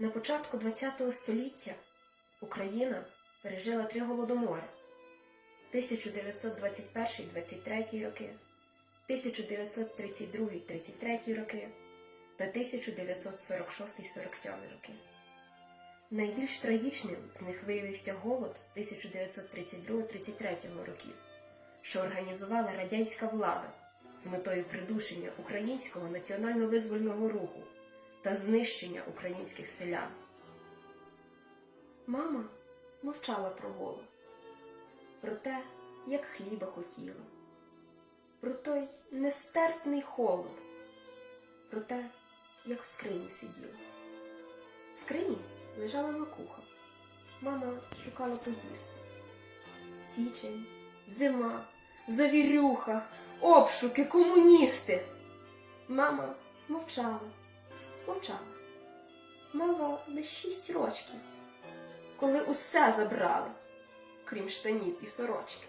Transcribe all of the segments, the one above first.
На початку ХХ століття Україна пережила три голодомори 1921-23 роки, 1932-33 роки та 1946-47 роки. Найбільш трагічним з них виявився голод 1932-33 років, що організувала радянська влада з метою придушення українського національно-визвольного руху та знищення українських селян. Мама мовчала про голод, про те, як хліба хотіла, про той нестерпний холод, про те, як в скрині сиділа. В скрині лежала макуха. Мама шукала поїсти. Січень, зима, завірюха, обшуки, комуністи. Мама мовчала, мовчала. Мала лише шість рочків, коли усе забрали, крім штанів і сорочки.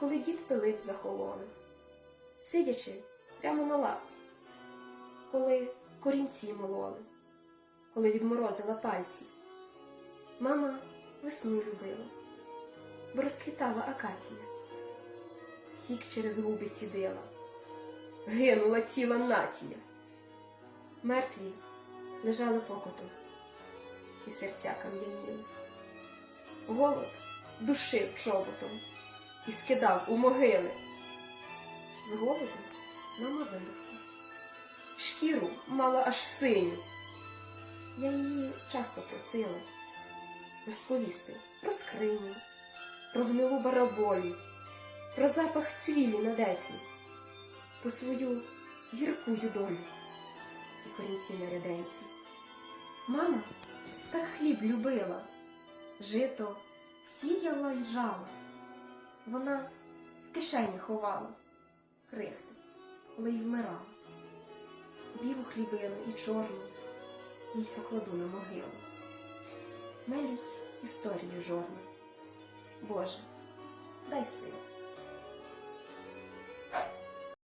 Коли дід Пилип захолонив, сидячи прямо на лавці, коли корінці мололи, коли відморозила пальці. Мама весну любила, бо розквітала акація. Сік через губи цідила, гинула ціла нація. Мертві лежали покотом, і серця кам'яніли. Голод душив чоботом і скидав у могили. З голоду мама виросла. Шкіру мала аж синю. Я її часто просила розповісти про скриню, про гнилу бараболю, про запах цвілі на деці, про свою гіркую долю корінці на ряденці. Мама так хліб любила, жито сіяла й жала. Вона в кишені ховала крихти, коли й вмирала. Білу хлібину і чорну їй покладу на могилу. Меліть історію жорну. Боже, дай сил.